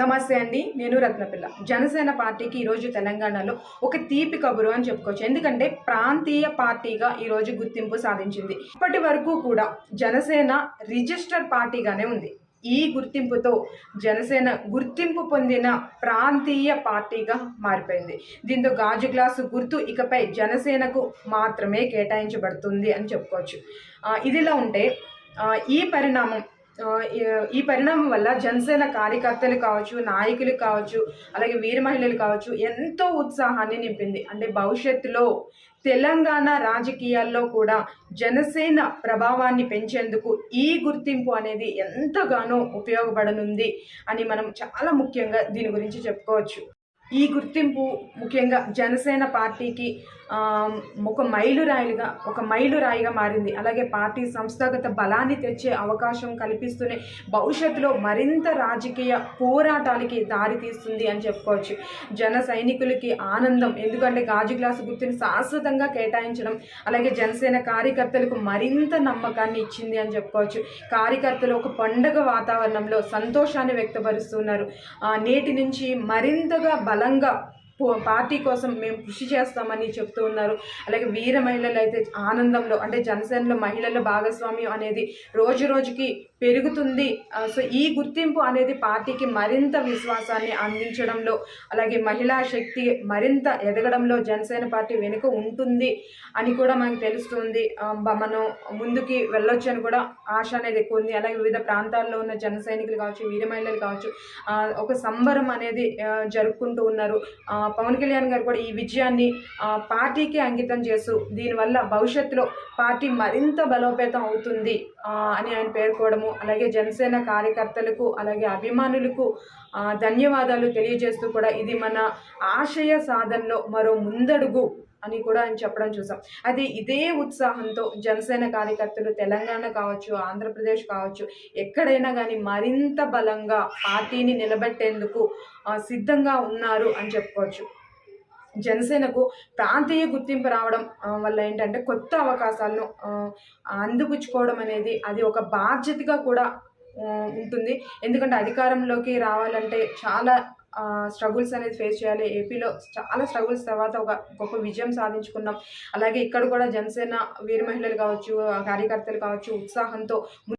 నమస్తే అండి నేను రత్నపిల్ల. జనసేన పార్టీకి ఈరోజు తెలంగాణలో ఒక తీపి కబురు అని చెప్పుకోవచ్చు. ఎందుకంటే ప్రాంతీయ పార్టీగా ఈరోజు గుర్తింపు సాధించింది. ఇప్పటి వరకు కూడా జనసేన రిజిస్టర్ పార్టీగానే ఉంది. ఈ గుర్తింపుతో జనసేన గుర్తింపు పొందిన ప్రాంతీయ పార్టీగా మారిపోయింది. దీంతో గాజు గ్లాసు గుర్తు ఇకపై జనసేనకు మాత్రమే కేటాయించబడుతుంది అని చెప్పుకోవచ్చు. ఇదిలా ఉంటే ఈ పరిణామం ఈ- పరిణామం వల్ల జనసేన కార్యకర్తలు కావచ్చు నాయకులు కావచ్చు అలాగే వీర మహిళలు కావచ్చు ఎంతో ఉత్సాహాన్ని నింపింది. అంటే భవిష్యత్తులో తెలంగాణ రాజకీయాల్లో కూడా జనసేన ప్రభావాన్ని పెంచేందుకు ఈ గుర్తింపు అనేది ఎంతగానో ఉపయోగపడనుంది అని మనం చాలా ముఖ్యంగా దీని గురించి చెప్పుకోవచ్చు. ఈ గుర్తింపు ముఖ్యంగా జనసేన పార్టీకి ఒక మైలురాయిలుగా ఒక మైలురాయిగా మారింది. అలాగే పార్టీ సంస్థాగత బలాన్ని తెచ్చే అవకాశం కల్పిస్తూనే భవిష్యత్తులో మరింత రాజకీయ పోరాటాలకి దారి తీస్తుంది అని చెప్పుకోవచ్చు. జన సైనికులకి ఆనందం ఎందుకంటే గాజు గ్లాసు గుర్తుని శాశ్వతంగా కేటాయించడం అలాగే జనసేన కార్యకర్తలకు మరింత నమ్మకాన్ని ఇచ్చింది అని చెప్పుకోవచ్చు. కార్యకర్తలు ఒక పండగ వాతావరణంలో సంతోషాన్ని వ్యక్తపరుస్తున్నారు. ఆ, నేటి నుంచి మరింతగా బలంగా పో- పార్టీ కోసం మేము కృషి చేస్తామని చెప్తూ ఉన్నారు. అలాగే వీర మహిళలు అయితే ఆనందంలో అంటే జనసేనలో మహిళల భాగస్వామ్యం అనేది రోజు రోజుకి పెరుగుతుంది. సో ఈ గుర్తింపు అనేది పార్టీకి మరింత విశ్వాసాన్ని అందించడంలో అలాగే మహిళా శక్తి మరింత ఎదగడంలో జనసేన పార్టీ వెనుక ఉంటుంది అని కూడా మనకు తెలుస్తుంది. మనం ముందుకి వెళ్ళొచ్చు అని కూడా ఆశ అనేది ఎక్కువ ఉంది. అలాగే వివిధ ప్రాంతాల్లో ఉన్న జన సైనికులు కావచ్చు వీర మహిళలు కావచ్చు ఒక సంబరం అనేది జరుపుకుంటూ ఉన్నారు. పవన్ కళ్యాణ్ గారు కూడా ఈ విజయాన్ని పార్టీకి అంకితం చేస్తూ దీనివల్ల భవిష్యత్తులో పార్టీ మరింత బలోపేతం అవుతుంది అని ఆయన పేర్కోవడము అలాగే జనసేన కార్యకర్తలకు అలాగే అభిమానులకు ధన్యవాదాలు తెలియజేస్తూ కూడా ఇది మన ఆశయ సాధనలో మరో ముందడుగు. అని కూడా ఆయన చెప్పడం చూసాం. అది ఇదే ఉత్సాహంతో జనసేన కార్యకర్తలు తెలంగాణ కావచ్చు ఆంధ్రప్రదేశ్ కావచ్చు ఎక్కడైనా కానీ మరింత బలంగా పార్టీని నిలబెట్టేందుకు సిద్ధంగా ఉన్నారు అని చెప్పుకోవచ్చు. జనసేనకు ప్రాంతీయ గుర్తింపు రావడం వల్ల ఏంటంటే కొత్త అవకాశాలను ఆ, అందిపుచ్చుకోవడం అనేది అది ఒక బాధ్యతగా కూడా ఉంటుంది. ఎందుకంటే అధికారంలోకి రావాలంటే చాలా స్ట్రగుల్స్ అనేది ఫేస్ చేయాలి. ఏపీలో చాలా స్ట్రగుల్స్ తర్వాత ఒక గొప్ప విజయం సాధించుకున్నాం. అలాగే ఇక్కడ కూడా జనసేన వీర మహిళలు కావచ్చు కార్యకర్తలు కావచ్చు ఉత్సాహంతో